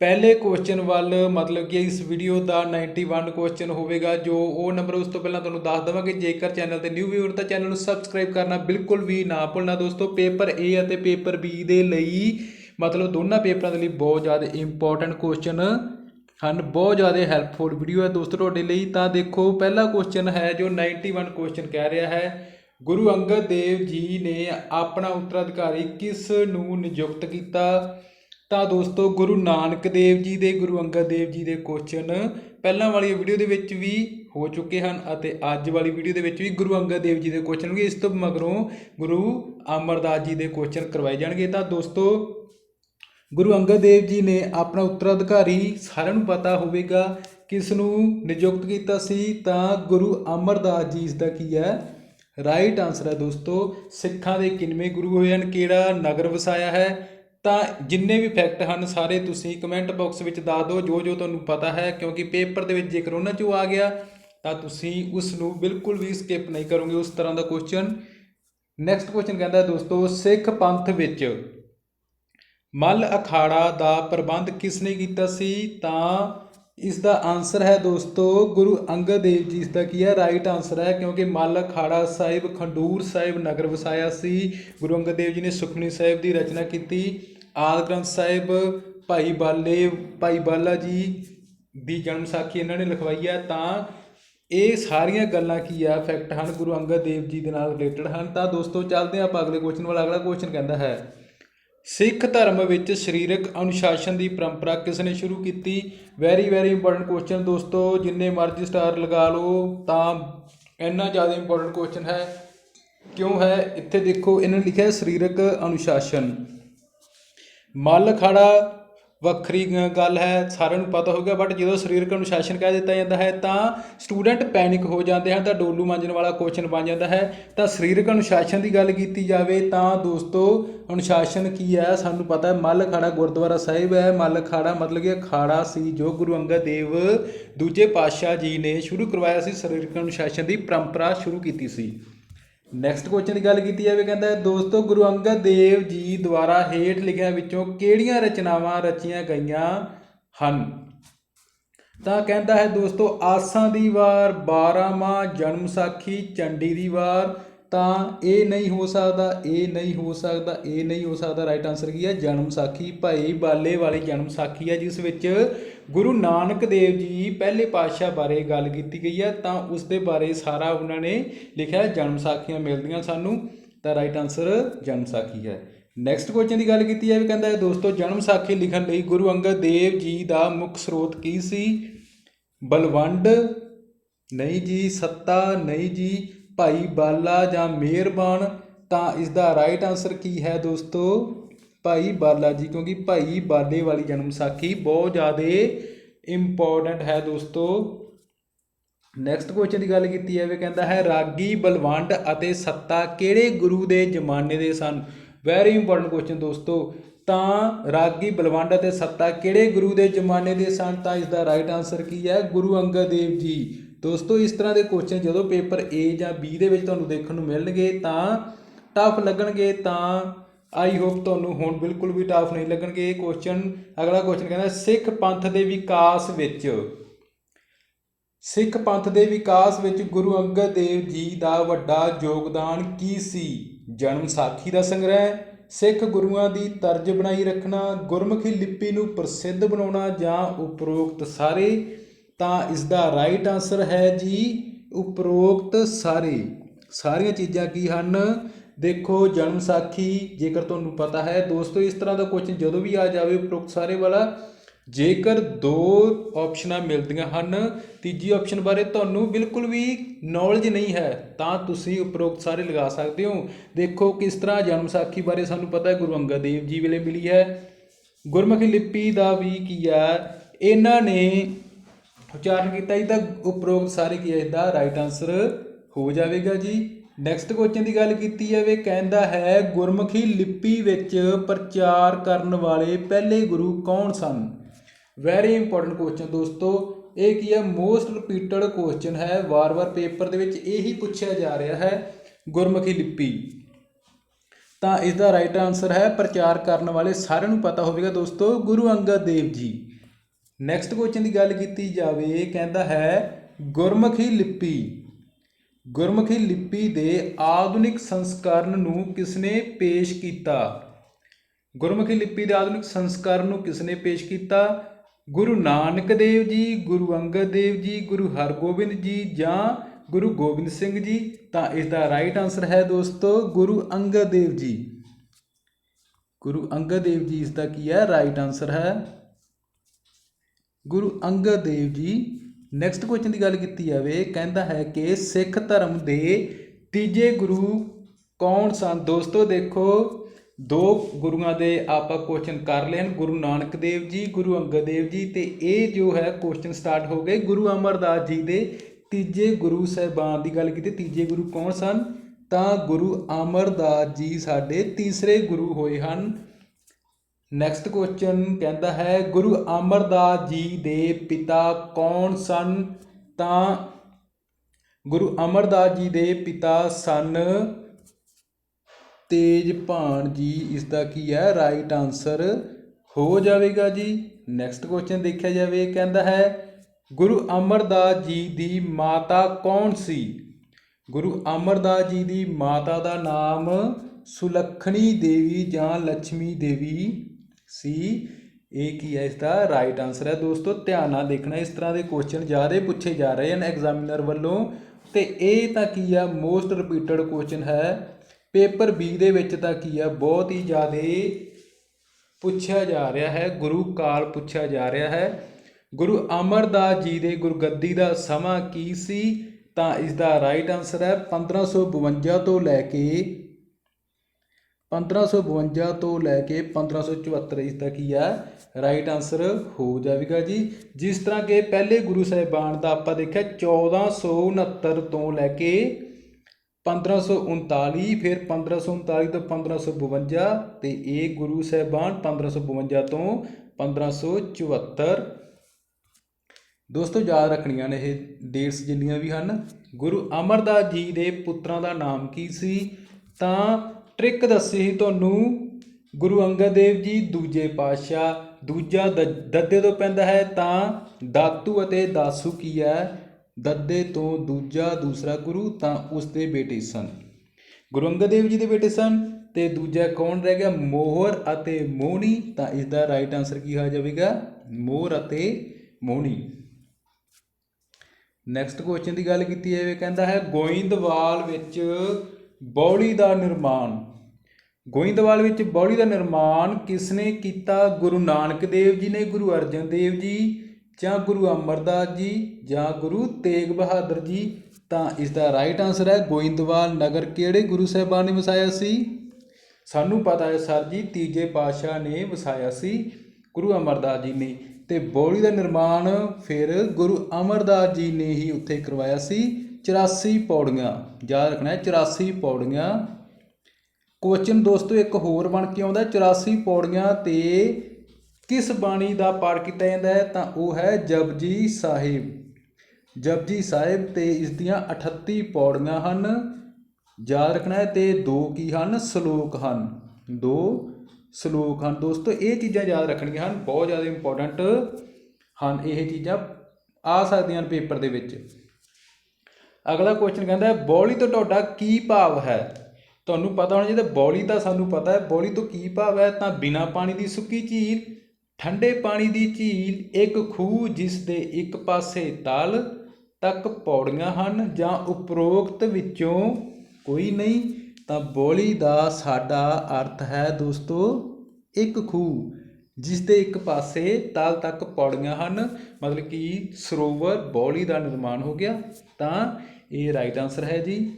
ਪਹਿਲੇ ਕੁਐਸਚਨ ਵੱਲ ਮਤਲਬ ਕਿ ਇਸ ਵੀਡੀਓ ਦਾ 91 ਕੁਐਸਚਨ ਹੋਵੇਗਾ, ਜੋ ਉਹ ਨੰਬਰ ਉਸ ਤੋਂ ਪਹਿਲਾਂ ਤੁਹਾਨੂੰ ਦੱਸ ਦਵਾਂਗੇ। ਜੇਕਰ ਚੈਨਲ ਤੇ ਨਿਊ ਵੀਅਰ ਤਾਂ ਚੈਨਲ ਨੂੰ ਸਬਸਕ੍ਰਾਈਬ ਕਰਨਾ ਬਿਲਕੁਲ ਵੀ ਨਾ ਭੁੱਲਣਾ ਦੋਸਤੋ। ਪੇਪਰ A ਅਤੇ ਪੇਪਰ B ਦੇ ਲਈ ਮਤਲਬ ਦੋਨਾਂ ਪੇਪਰਾਂ ਦੇ ਲਈ ਬਹੁਤ ਜ਼ਿਆਦਾ ਇੰਪੋਰਟੈਂਟ ਕੁਐਸਚਨ ਹਨ। ਬਹੁਤ ਜ਼ਿਆਦਾ ਹੈਲਪਫੁਲ ਵੀਡੀਓ ਹੈ ਦੋਸਤੋ ਤੁਹਾਡੇ ਲਈ। ਤਾਂ ਦੇਖੋ, ਪਹਿਲਾ ਕੁਐਸਚਨ ਹੈ ਜੋ 91 ਕੁਐਸਚਨ ਕਹਿ ਰਿਹਾ ਹੈ। ਗੁਰੂ ਅੰਗਦ ਦੇਵ ਜੀ ਨੇ ਆਪਣਾ ਉੱਤਰਾਧਿਕਾਰੀ ਕਿਸ ਨੂੰ ਨਿਯੁਕਤ ਕੀਤਾ? ਤਾਂ ਦੋਸਤੋ ਗੁਰੂ ਨਾਨਕ ਦੇਵ ਜੀ ਦੇ, ਗੁਰੂ ਅੰਗਦ ਦੇਵ ਜੀ ਦੇ ਕੁਐਸਚਨ ਪਹਿਲਾਂ ਵਾਲੀ ਵੀਡੀਓ ਦੇ ਵਿੱਚ ਵੀ ਹੋ ਚੁੱਕੇ ਹਨ ਅਤੇ ਅੱਜ ਵਾਲੀ ਵੀਡੀਓ ਦੇ ਵਿੱਚ ਵੀ ਗੁਰੂ ਅੰਗਦ ਦੇਵ ਜੀ ਦੇ ਕੁਐਸਚਨ ਹੋਣਗੇ। ਇਸ ਤੋਂ ਮਗਰੋਂ ਗੁਰੂ ਅਮਰਦਾਸ ਜੀ ਦੇ ਕੁਐਸਚਨ ਕਰਵਾਏ ਜਾਣਗੇ। ਤਾਂ ਦੋਸਤੋ ਗੁਰੂ ਅੰਗਦ ਦੇਵ ਜੀ ਨੇ ਆਪਣਾ ਉੱਤਰਾਧਿਕਾਰੀ ਸਾਰਿਆਂ ਨੂੰ ਪਤਾ ਹੋਵੇਗਾ ਕਿਸ ਨੂੰ ਨਿਯੁਕਤ ਕੀਤਾ ਸੀ। ਤਾਂ ਗੁਰੂ ਅਮਰਦਾਸ ਜੀ ਇਸ ਦਾ ਕੀ ਹੈ? ਰਾਈਟ ਆਨਸਰ ਹੈ ਦੋਸਤੋ, ਸਿੱਖਾਂ ਦੇ ਕਿੰਨਵੇਂ ਗੁਰੂ ਹੋਏ ਹਨ? ਕਿਹੜਾ? ਨਗਰ ਵਸਾਇਆ ਹੈ। ਤਾਂ ਜਿੰਨੇ ਵੀ ਫੈਕਟ ਹਨ, ਸਾਰੇ ਤੁਸੀਂ ਕਮੈਂਟ ਬਾਕਸ ਵਿੱਚ ਦੱਸ ਦਿਓ, ਜੋ ਜੋ ਤੁਹਾਨੂੰ ਪਤਾ ਹੈ, ਕਿਉਂਕਿ ਪੇਪਰ ਦੇ ਵਿੱਚ ਜੇਕਰ ਉਹਨਾਂ ਚੋਂ ਆ ਗਿਆ, ਤਾਂ ਤੁਸੀਂ ਉਸ ਨੂੰ ਬਿਲਕੁਲ ਵੀ ਸਕਿਪ ਨਹੀਂ ਕਰੋਗੇ ਉਸ ਤਰ੍ਹਾਂ ਦਾ ਕੁਐਸਚਨ ਨੈਕਸਟ ਕੁਐਸਚਨ ਕਹਿੰਦਾ ਦੋਸਤੋ, ਸਿੱਖ ਪੰਥ ਵਿੱਚ ਮੱਲ ਅਖਾੜਾ ਦਾ ਪ੍ਰਬੰਧ ਕਿਸ ਨੇ ਕੀਤਾ ਸੀ? ਤਾਂ ਇਸ ਦਾ ਆਨਸਰ ਹੈ ਦੋਸਤੋ, ਗੁਰੂ ਅੰਗਦ ਦੇਵ ਜੀ ਇਸ ਦਾ ਕੀ ਹੈ? ਰਾਈਟ ਆਨਸਰ ਹੈ, ਕਿਉਂਕਿ ਮੱਲ ਅਖਾੜਾ ਸਾਹਿਬ, ਖੰਡੂਰ ਸਾਹਿਬ, ਨਗਰ ਵਸਾਇਆ ਸੀ। ਗੁਰੂ ਅੰਗਦ ਦੇਵ ਜੀ ਨੇ ਸੁਖਮਨੀ ਸਾਹਿਬ ਦੀ ਰਚਨਾ ਕੀਤੀ। ਆਦਿ ਗ੍ਰੰਥ ਸਾਹਿਬ, ਭਾਈ ਬਾਲੇ, ਭਾਈ ਬਾਲਾ ਜੀ ਦੀ ਜਨਮ ਸਾਖੀ ਇਹਨਾਂ ਨੇ ਲਿਖਵਾਈ ਹੈ। ਤਾਂ ਇਹ ਸਾਰੀਆਂ ਗੱਲਾਂ ਕੀ ਆ? ਫੈਕਟ ਹਨ, ਗੁਰੂ ਅੰਗਦ ਦੇਵ ਜੀ ਦੇ ਨਾਲ ਰਿਲੇਟਡ ਹਨ। ਤਾਂ ਦੋਸਤੋ, ਚੱਲਦੇ ਹਾਂ ਆਪਾਂ ਅਗਲੇ ਕੁਐਸਚਨ ਵੱਲ। ਅਗਲਾ ਕੁਐਸਚਨ ਕਹਿੰਦਾ ਹੈ ਸਿੱਖ ਧਰਮ ਵਿੱਚ ਸਰੀਰਕ ਅਨੁਸ਼ਾਸਨ ਦੀ ਪਰੰਪਰਾ ਕਿਸ ਨੇ ਸ਼ੁਰੂ ਕੀਤੀ? ਵੈਰੀ ਵੈਰੀ ਇੰਪੋਰਟੈਂਟ ਕੁਐਸਚਨ ਦੋਸਤੋ, ਜਿੰਨੇ ਮਰਜ਼ੀ ਸਟਾਰ ਲਗਾ ਲਓ, ਤਾਂ ਇੰਨਾ ਜ਼ਿਆਦਾ ਇੰਪੋਰਟੈਂਟ ਕੁਐਸਚਨ ਹੈ। ਕਿਉਂ ਹੈ? ਇੱਥੇ ਦੇਖੋ, ਇਹਨਾਂ ਨੇ ਲਿਖਿਆ ਸਰੀਰਕ ਅਨੁਸ਼ਾਸਨ। ਮੱਲ ਖੜਾ ਵੱਖਰੀ ਗ- ਗੱਲ ਹੈ, ਸਾਰਿਆਂ ਨੂੰ ਪਤਾ ਹੋਊਗਾ ਬਟ ਜਦੋਂ ਸਰੀਰਕ ਅਨੁਸ਼ਾਸਨ ਕਹਿ ਦਿੱਤਾ ਜਾਂਦਾ ਹੈ, ਤਾਂ ਸਟੂਡੈਂਟ ਪੈਨਿਕ ਹੋ ਜਾਂਦੇ ਹਨ, ਤਾਂ ਡੋਲੂ ਮਾਂਜਣ ਵਾਲਾ ਕੁਐਸਚਨ ਬਣ ਜਾਂਦਾ ਹੈ। ਤਾਂ ਸਰੀਰਕ ਅਨੁਸ਼ਾਸਨ ਦੀ ਗੱਲ ਕੀਤੀ ਜਾਵੇ, ਤਾਂ ਦੋਸਤੋ, ਅਨੁਸ਼ਾਸਨ ਕੀ ਹੈ? ਸਾਨੂੰ ਪਤਾ ਹੈ, ਮੱਲ ਅਖਾੜਾ ਗੁਰਦੁਆਰਾ ਸਾਹਿਬ ਹੈ। ਮੱਲ ਅਖਾੜਾ ਮਤਲਬ ਕਿ ਅਖਾੜਾ ਸੀ, ਜੋ ਗੁਰੂ ਅੰਗਦ ਦੇਵ ਦੂਜੇ ਪਾਤਸ਼ਾਹ ਜੀ ਨੇ ਸ਼ੁਰੂ ਕਰਵਾਇਆ ਸੀ, ਸਰੀਰਕ ਅਨੁਸ਼ਾਸਨ ਦੀ ਪਰੰਪਰਾ ਸ਼ੁਰੂ ਕੀਤੀ ਸੀ। ਨੈਕਸਟ ਕੁਐਸਚਨ ਦੀ ਗੱਲ ਕੀਤੀ ਜਾਵੇ ਕਹਿੰਦਾ, ਦੋਸਤੋ, ਗੁਰੂ ਅੰਗਦ ਦੇਵ ਜੀ ਦੁਆਰਾ ਹੇਠ ਲਿਖਿਆਂ ਵਿੱਚੋਂ ਕਿਹੜੀਆਂ ਰਚਨਾਵਾਂ ਰਚੀਆਂ ਗਈਆਂ ਹਨ? ਤਾਂ ਕਹਿੰਦਾ ਹੈ, ਦੋਸਤੋ, ਆਸਾਂ ਦੀ ਵਾਰ 12ਵਾਂ ਜਨਮ ਸਾਖੀ, ਚੰਡੀ ਦੀ ਵਾਰ, ਤਾਂ ਇਹ ਨਹੀਂ ਹੋ ਸਕਦਾ, ਇਹ ਨਹੀਂ ਹੋ ਸਕਦਾ, ਇਹ ਨਹੀਂ ਹੋ ਸਕਦਾ। ਰਾਈਟ ਆਨਸਰ ਕੀ ਹੈ? ਜਨਮ ਸਾਖੀ, ਭਾਈ ਬਾਲੇ ਵਾਲੀ ਜਨਮ ਸਾਖੀ ਹੈ, ਜਿਸ ਵਿੱਚ ਗੁਰੂ ਨਾਨਕ ਦੇਵ ਜੀ ਪਹਿਲੇ ਪਾਤਸ਼ਾਹ ਬਾਰੇ ਗੱਲ ਕੀਤੀ ਗਈ ਹੈ ਤਾਂ ਉਸ ਦੇ ਬਾਰੇ ਸਾਰਾ ਉਹਨਾਂ ਨੇ ਲਿਖਿਆ, ਜਨਮ ਸਾਖੀਆਂ ਮਿਲਦੀਆਂ ਸਾਨੂੰ, ਤਾਂ ਰਾਈਟ ਆਨਸਰ ਜਨਮ ਸਾਖੀ ਹੈ। ਨੈਕਸਟ ਕੁਐਸਚਨ ਦੀ ਗੱਲ ਕੀਤੀ ਜਾਵੇ ਕਹਿੰਦਾ ਹੈ ਦੋਸਤੋ, ਜਨਮ ਸਾਖੀ ਲਿਖਣ ਲਈ ਗੁਰੂ ਅੰਗਦ ਦੇਵ ਜੀ ਦਾ ਮੁੱਖ ਸਰੋਤ ਕੀ ਸੀ? ਬਲਵੰਡ, ਨਹੀਂ ਜੀ, ਸੱਤਾ, ਨਹੀਂ ਜੀ, ਭਾਈ ਬਾਲਾ ਜਾਂ ਮਿਹਰਬਾਨ? ਤਾਂ ਇਸ ਦਾ ਰਾਈਟ ਆਨਸਰ ਕੀ ਹੈ ਦੋਸਤੋ? ਭਾਈ ਬਾਲਾ ਜੀ, ਕਿਉਂਕਿ ਭਾਈ ਬਾਲੇ ਵਾਲੀ ਜਨਮ ਸਾਖੀ ਬਹੁਤ ਜ਼ਿਆਦਾ ਇੰਪੋਰਟੈਂਟ ਹੈ ਦੋਸਤੋ। ਨੈਕਸਟ ਕੁਐਸਚਨ ਦੀ ਗੱਲ ਕੀਤੀ ਜਾਵੇ, ਕਹਿੰਦਾ ਹੈ, ਰਾਗੀ, ਬਲਵੰਡ ਅਤੇ ਸੱਤਾ ਕਿਹੜੇ ਗੁਰੂ ਦੇ ਜ਼ਮਾਨੇ ਦੇ ਸਨ? ਵੈਰੀ ਇੰਪੋਰਟੈਂਟ ਕੁਐਸਚਨ ਦੋਸਤੋ। ਤਾਂ ਰਾਗੀ, ਬਲਵੰਡ ਅਤੇ ਸੱਤਾ ਕਿਹੜੇ ਗੁਰੂ ਦੇ ਜ਼ਮਾਨੇ ਦੇ ਸਨ? ਤਾਂ ਇਸ ਦਾ ਰਾਈਟ ਆਨਸਰ ਕੀ ਹੈ? ਗੁਰੂ ਅੰਗਦ ਦੇਵ ਜੀ। ਦੋਸਤੋ, ਇਸ ਤਰ੍ਹਾਂ ਦੇ ਕੁਐਸਚਨ ਜਦੋਂ ਪੇਪਰ A ਜਾਂ B ਦੇ ਵਿੱਚ ਤੁਹਾਨੂੰ ਦੇਖਣ ਨੂੰ ਮਿਲਣਗੇ, ਤਾਂ ਟਫ ਲੱਗਣਗੇ, ਤਾਂ ਆਈ ਹੋਪ ਤੁਹਾਨੂੰ ਹੁਣ ਬਿਲਕੁਲ ਵੀ ਟਫ ਨਹੀਂ ਲੱਗਣਗੇ। ਇਹ ਕੁਐਸਚਨ ਅਗਲਾ ਕੁਐਸਚਨ ਕਹਿੰਦਾ, ਸਿੱਖ ਪੰਥ ਦੇ ਵਿਕਾਸ ਵਿੱਚ। ਸਿੱਖ ਪੰਥ ਦੇ ਵਿਕਾਸ ਵਿੱਚ ਗੁਰੂ ਅੰਗਦ ਦੇਵ ਜੀ ਦਾ ਵੱਡਾ ਯੋਗਦਾਨ ਕੀ ਸੀ? ਜਨਮ ਸਾਖੀ ਦਾ ਸੰਗ੍ਰਹਿ, ਸਿੱਖ ਗੁਰੂਆਂ ਦੀ ਤਰਜ ਬਣਾਈ ਰੱਖਣਾ, ਗੁਰਮੁਖੀ ਲਿਪੀ ਨੂੰ ਪ੍ਰਸਿੱਧ ਬਣਾਉਣਾ ਜਾਂ ਉਪਰੋਕਤ ਸਾਰੇ? ਤਾਂ ਇਸ ਦਾ ਰਾਈਟ ਆਨਸਰ ਹੈ ਜੀ, ਉਪਰੋਕਤ ਸਾਰੇ। ਸਾਰੀਆਂ ਚੀਜ਼ਾਂ ਕੀ ਹਨ? ਦੇਖੋ ਜਨਮ ਸਾਖੀ, ਜੇਕਰ ਤੁਹਾਨੂੰ ਪਤਾ ਹੈ, ਦੋਸਤੋ, ਇਸ ਤਰ੍ਹਾਂ ਦਾ ਕੁਐਸਚਨ ਜਦੋਂ ਵੀ ਆ ਜਾਵੇ, ਉਪਰੋਕਤ ਸਾਰੇ ਵਾਲਾ, ਜੇਕਰ ਦੋ ਆਪਸ਼ਨਾਂ ਮਿਲਦੀਆਂ ਹਨ, ਤੀਜੀ ਆਪਸ਼ਨ ਬਾਰੇ ਤੁਹਾਨੂੰ ਬਿਲਕੁਲ ਵੀ ਨੌਲੇਜ ਨਹੀਂ ਹੈ, ਤਾਂ ਤੁਸੀਂ ਉਪਰੋਕਤ ਸਾਰੇ ਲਗਾ ਸਕਦੇ ਹੋ। ਦੇਖੋ ਕਿਸ ਤਰ੍ਹਾਂ ਜਨਮ ਸਾਖੀ ਬਾਰੇ ਸਾਨੂੰ ਪਤਾ ਹੈ, ਗੁਰੂ ਅੰਗਦ ਦੇਵ ਜੀ ਵੇਲੇ ਮਿਲੀ ਹੈ। ਗੁਰਮੁਖੀ ਲਿਪੀ ਦਾ ਵੀ ਕੀ ਹੈ ਇਹਨਾਂ ਨੇ ਉਚਾਰਨ ਕੀਤਾ ਜੀ ਤਾਂ ਉਪਰੋਕਤ ਸਾਰੇ ਕੀ ਹੈ ਇਹਦਾ ਰਾਈਟ ਆਨਸਰ ਹੋ ਜਾਵੇਗਾ ਜੀ। ਨੈਕਸਟ ਕੁਐਸਚਨ ਦੀ ਗੱਲ ਕੀਤੀ ਜਾਵੇ, ਕਹਿੰਦਾ ਹੈ, ਗੁਰਮੁਖੀ ਲਿਪੀ ਵਿੱਚ ਪ੍ਰਚਾਰ ਕਰਨ ਵਾਲੇ ਪਹਿਲੇ ਗੁਰੂ ਕੌਣ ਸਨ? ਵੈਰੀ ਇੰਪੋਰਟੈਂਟ ਕੁਐਸਚਨ ਦੋਸਤੋ, ਇਹ ਕੀ ਹੈ? ਮੋਸਟ ਰਿਪੀਟਡ ਕੁਐਸਚਨ ਹੈ। ਵਾਰ-ਵਾਰ ਪੇਪਰ ਦੇ ਵਿੱਚ ਇਹੀ ਪੁੱਛਿਆ ਜਾ ਰਿਹਾ ਹੈ, ਗੁਰਮੁਖੀ ਲਿਪੀ। ਤਾਂ ਇਸ ਦਾ ਰਾਈਟ ਆਨਸਰ ਹੈ, ਪ੍ਰਚਾਰ ਕਰਨ ਵਾਲੇ ਸਾਰਿਆਂ ਨੂੰ ਪਤਾ ਹੋਵੇਗਾ ਦੋਸਤੋ, ਗੁਰੂ ਅੰਗਦ ਦੇਵ ਜੀ। ਨੈਕਸਟ ਕੁਐਸਚਨ ਦੀ ਗੱਲ ਕੀਤੀ ਜਾਵੇ, ਕਹਿੰਦਾ ਹੈ, ਗੁਰਮੁਖੀ ਲਿਪੀ ਗੁਰਮੁਖੀ ਲਿਪੀ ਦੇ ਆਧੁਨਿਕ ਸੰਸਕਰਨ ਨੂੰ ਕਿਸਨੇ ਪੇਸ਼ ਕੀਤਾ? ਗੁਰਮੁਖੀ ਲਿਪੀ ਦੇ ਆਧੁਨਿਕ ਸੰਸਕਰਨ ਨੂੰ ਕਿਸਨੇ ਪੇਸ਼ ਕੀਤਾ? ਗੁਰੂ ਨਾਨਕ ਦੇਵ ਜੀ, ਗੁਰੂ ਅੰਗਦ ਦੇਵ ਜੀ, ਗੁਰੂ ਹਰਗੋਬਿੰਦ ਜੀ ਜਾਂ ਗੁਰੂ ਗੋਬਿੰਦ ਸਿੰਘ ਜੀ? ਤਾਂ ਇਸ ਦਾ ਰਾਈਟ ਆਨਸਰ ਹੈ ਦੋਸਤੋ, ਗੁਰੂ ਅੰਗਦ ਦੇਵ ਜੀ। ਗੁਰੂ ਅੰਗਦ ਦੇਵ ਜੀ, ਇਸ ਦਾ ਕੀ ਹੈ? ਰਾਈਟ ਆਨਸਰ ਹੈ। ਗੁਰੂ ਅੰਗਦ ਦੇਵ ਜੀ ਨੈਕਸਟ ਕੁਐਸਚਨ ਦੀ ਗੱਲ ਕੀਤੀ ਜਾਵੇ, ਕਹਿੰਦਾ ਹੈ ਕਿ ਸਿੱਖ ਧਰਮ ਦੇ ਤੀਜੇ ਗੁਰੂ ਕੌਣ ਸਨ? ਦੋਸਤੋ, ਦੇਖੋ, ਦੋ ਗੁਰੂਆਂ ਦੇ ਆਪਾਂ ਕੁਐਸਚਨ ਕਰ ਲਏ ਹਨ, ਗੁਰੂ ਨਾਨਕ ਦੇਵ ਜੀ, ਗੁਰੂ ਅੰਗਦ ਦੇਵ ਜੀ ਤੇ ਇਹ ਜੋ ਹੈ ਕੁਐਸਚਨ ਸਟਾਰਟ ਹੋ ਗਏ। ਗੁਰੂ ਅਮਰਦਾਸ ਜੀ ਦੇ ਤੀਜੇ ਗੁਰੂ ਸਾਹਿਬਾਨ ਦੀ ਗੱਲ ਕੀਤੀ, ਤੀਜੇ ਗੁਰੂ ਕੌਣ ਸਨ? ਤਾਂ ਗੁਰੂ ਅਮਰਦਾਸ ਜੀ ਸਾਡੇ ਤੀਸਰੇ ਗੁਰੂ ਹੋਏ ਹਨ। ਨੈਕਸਟ ਕੁਐਸਚਨ ਕਹਿੰਦਾ ਹੈ, ਗੁਰੂ ਅਮਰਦਾਸ ਜੀ ਦੇ ਪਿਤਾ ਕੌਣ ਸਨ? ਤਾਂ ਗੁਰੂ ਅਮਰਦਾਸ ਜੀ ਦੇ ਪਿਤਾ ਸਨ ਤੇਜ ਭਾਨ ਜੀ। ਇਸ ਦਾ ਕੀ ਹੈ? ਰਾਈਟ ਆਨਸਰ ਹੋ ਜਾਵੇਗਾ ਜੀ। ਨੈਕਸਟ ਕੁਐਸਚਨ ਦੇਖਿਆ ਜਾਵੇ, ਕਹਿੰਦਾ ਹੈ, ਗੁਰੂ ਅਮਰਦਾਸ ਜੀ ਦੀ ਮਾਤਾ ਕੌਣ ਸੀ? ਗੁਰੂ ਅਮਰਦਾਸ ਜੀ ਦੀ ਮਾਤਾ ਦਾ ਨਾਮ ਸੁਲੱਖਣੀ ਦੇਵੀ ਜਾਂ ਲక్ష్ਮੀ ਦੇਵੀ ਸੀ। ਇਹ ਕੀ ਹੈ ਇਸ ਦਾ ਰਾਈਟ ਆਨਸਰ ਹੈ ਦੋਸਤੋ, ਧਿਆਨ ਨਾਲ ਦੇਖਣਾ, ਇਸ ਤਰ੍ਹਾਂ ਦੇ ਕੁਐਸਚਨ ਜ਼ਿਆਦਾ ਪੁੱਛੇ ਜਾ ਰਹੇ ਹਨ ਐਗਜ਼ਾਮੀਨਰ ਵੱਲੋਂ। ਤੇ ਇਹ ਤਾਂ ਕੀ ਆ? ਮੋਸਟ ਰਿਪੀਟਡ ਕੁਐਸਚਨ ਹੈ। ਪੇਪਰ B ਦੇ ਵਿੱਚ ਤਾਂ ਕੀ ਆ? ਬਹੁਤ ਹੀ ਜ਼ਿਆਦਾ ਪੁੱਛਿਆ ਜਾ ਰਿਹਾ ਹੈ, ਗੁਰੂ ਕਾਲ ਪੁੱਛਿਆ ਜਾ ਰਿਹਾ ਹੈ। ਗੁਰੂ ਅਮਰਦਾਸ ਜੀ ਦੇ ਗੁਰਗੱਦੀ ਦਾ ਸਮਾਂ ਕੀ ਸੀ? ਤਾਂ ਇਸ ਦਾ ਰਾਈਟ ਆਨਸਰ ਹੈ 1552 ਤੋਂ ਲੈ ਕੇ 1552 ਤੋਂ ਲੈ ਕੇ 1574 ਇਸ ਦਾ ਕੀ ਹੈ ਰਾਈਟ ਆਨਸਰ ਹੋ ਜਾਵੇਗਾ ਜੀ। ਜਿਸ ਤਰ੍ਹਾਂ ਕਿ ਪਹਿਲੇ ਗੁਰੂ ਸਾਹਿਬਾਨ ਦਾ ਆਪਾਂ ਦੇਖਿਆ 1469 ਤੋਂ ਲੈ ਕੇ 1539 ਫਿਰ 1539 ਤੋਂ 1552 ਤੇ ਇਹ ਗੁਰੂ ਸਾਹਿਬਾਨ 1552 ਤੋਂ 1574 ਦੋਸਤੋ, ਯਾਦ ਰੱਖਣੀਆਂ ਨੇ ਇਹ ਡੇਟਸ ਜਿੰਨੀਆਂ ਵੀ ਹਨ। ਗੁਰੂ ਅਮਰਦਾਸ ਜੀ ਦੇ ਪੁੱਤਰਾਂ ਦਾ ਨਾਮ ਕੀ ਸੀ? ਤਾਂ ਟ੍ਰਿਕ ਦੱਸੀ ਸੀ ਤੁਹਾਨੂੰ। ਗੁਰੂ ਅੰਗਦ ਦੇਵ ਜੀ ਦੂਜੇ ਪਾਤਸ਼ਾਹ, ਦੂਜਾ ਦ- ਦੱਦੇ ਤੋਂ ਪੈਂਦਾ ਹੈ ਤਾਂ ਦਾਤੂ ਅਤੇ ਦਾਸੂ ਕੀ ਹੈ? ਦੱਦੇ ਤੋਂ ਦੂਜਾ ਦੂਸਰਾ ਗੁਰੂ ਤਾਂ ਉਸ ਦੇ ਬੇਟੇ ਸਨ। ਗੁਰੂ ਅੰਗਦ ਦੇਵ ਜੀ ਦੇ ਬੇਟੇ ਸਨ ਤੇ ਦੂਜਾ ਕੌਣ ਰਹਿ ਗਿਆ? ਮੋਹਰ ਅਤੇ ਮੋਹਣੀ। ਤਾਂ ਇਸ ਦਾ ਰਾਈਟ ਆਨਸਰ ਕੀ ਹੋ ਜਾਵੇਗਾ? ਮੋਹਰ ਅਤੇ ਮੋਹਣੀ। ਨੈਕਸਟ ਕੁਐਸਚਨ ਦੀ ਗੱਲ ਕੀਤੀ ਜਾਵੇ, ਕਹਿੰਦਾ ਹੈ, ਗੋਇੰਦਵਾਲ ਵਿੱਚ ਬੌਲੀ ਦਾ ਨਿਰਮਾਣ। ਗੋਇੰਦਵਾਲ ਵਿੱਚ ਬੌਲੀ ਦਾ ਨਿਰਮਾਣ ਕਿਸ ਨੇ ਕੀਤਾ? ਗੁਰੂ ਨਾਨਕ ਦੇਵ ਜੀ ਨੇ, ਗੁਰੂ ਅਰਜਨ ਦੇਵ ਜੀ ਜਾਂ ਗੁਰੂ ਅਮਰਦਾਸ ਜੀ ਜਾਂ ਗੁਰੂ ਤੇਗ ਬਹਾਦਰ ਜੀ? ਤਾਂ ਇਸ ਦਾ ਰਾਈਟ ਆਨਸਰ ਹੈ ਗੋਇੰਦਵਾਲ ਨਗਰ। ਕਿਹੜੇ ਗੁਰੂ ਸਾਹਿਬਾਨ ਨੇ ਵਸਾਇਆ ਸੀ? ਸਾਨੂੰ ਪਤਾ ਹੈ ਸਰ ਜੀ, ਤੀਜੇ ਪਾਤਸ਼ਾਹ ਨੇ ਵਸਾਇਆ ਸੀ ਗੁਰੂ ਅਮਰਦਾਸ ਜੀ ਨੇ ਤੇ ਬੌਲੀ ਦਾ ਨਿਰਮਾਣ ਫਿਰ ਗੁਰੂ ਅਮਰਦਾਸ ਜੀ ਨੇ ਹੀ ਉੱਥੇ ਕਰਵਾਇਆ ਸੀ। 84 ਪੌੜੀਆਂ, ਯਾਦ ਰੱਖਣਾ ਹੈ 84 ਪੌੜੀਆਂ। ਕੁਐਸਚਨ ਦੋਸਤੋ, ਇੱਕ ਹੋਰ ਬਣ ਕੇ ਆਉਂਦਾ 84 ਪੌੜੀਆਂ ਤੇ ਕਿਸ ਬਾਣੀ ਦਾ ਪਾਠ ਕੀਤਾ ਜਾਂਦਾ ਹੈ? ਤਾਂ ਉਹ ਹੈ ਜਪਜੀ ਸਾਹਿਬ। ਜਪਜੀ ਸਾਹਿਬ ਤੇ ਇਸ ਦੀਆਂ 38 ਪੌੜੀਆਂ ਹਨ। ਯਾਦ ਰੱਖਣਾ ਹੈ, ਤੇ ਦੋ ਕੀ ਹਨ? ਸ਼ਲੋਕ ਹਨ। ਦੋ ਸ਼ਲੋਕ ਹਨ ਦੋਸਤੋ, ਇਹ ਚੀਜ਼ਾਂ ਯਾਦ ਰੱਖਣੀਆਂ ਹਨ, ਬਹੁਤ ਜ਼ਿਆਦਾ ਇੰਪੋਰਟੈਂਟ ਹਨ ਇਹ ਚੀਜ਼ਾਂ। ਆ ਸਕਦੀਆਂ ਹਨ ਪੇਪਰ ਦੇ ਵਿੱਚ। ਅਗਲਾ ਕੁਐਸਚਨ ਕਹਿੰਦਾ ਬੌਲੀ ਤੋਂ ਤੁਹਾਡਾ ਕੀ ਭਾਵ ਹੈ? ਤੁਹਾਨੂੰ ਪਤਾ ਹੋਣਾ ਚਾਹੀਦਾ, ਬੌਲੀ ਤਾਂ ਸਾਨੂੰ ਪਤਾ ਹੈ, ਬੌਲੀ ਤੋਂ ਕੀ ਭਾਵ ਹੈ? ਤਾਂ ਬਿਨਾ ਪਾਣੀ ਦੀ ਸੁੱਕੀ ਝੀਲ, ਠੰਡੇ ਪਾਣੀ ਦੀ ਝੀਲ, ਇੱਕ ਖੂਹ ਜਿਸ ਦੇ ਇੱਕ ਪਾਸੇ ਤਲ ਤੱਕ ਪੌੜੀਆਂ ਹਨ ਜਾਂ ਉਪਰੋਕਤ ਵਿੱਚੋਂ ਕੋਈ ਨਹੀਂ, ਤਾਂ ਬੌਲੀ ਦਾ ਸਾਡਾ ਅਰਥ ਹੈ ਦੋਸਤੋ, ਇੱਕ ਖੂਹ। ਜਿਸ ਦੇ ਇੱਕ ਪਾਸੇ ਤਲ ਤੱਕ ਪੌੜੀਆਂ ਹਨ, ਮਤਲਬ ਕਿ ਸਰੋਵਰ, ਬੌਲੀ ਦਾ ਨਿਰਮਾਣ ਹੋ ਗਿਆ, ਤਾਂ ਇਹ ਰਾਈਟ ਆਨਸਰ ਹੈ ਜੀ।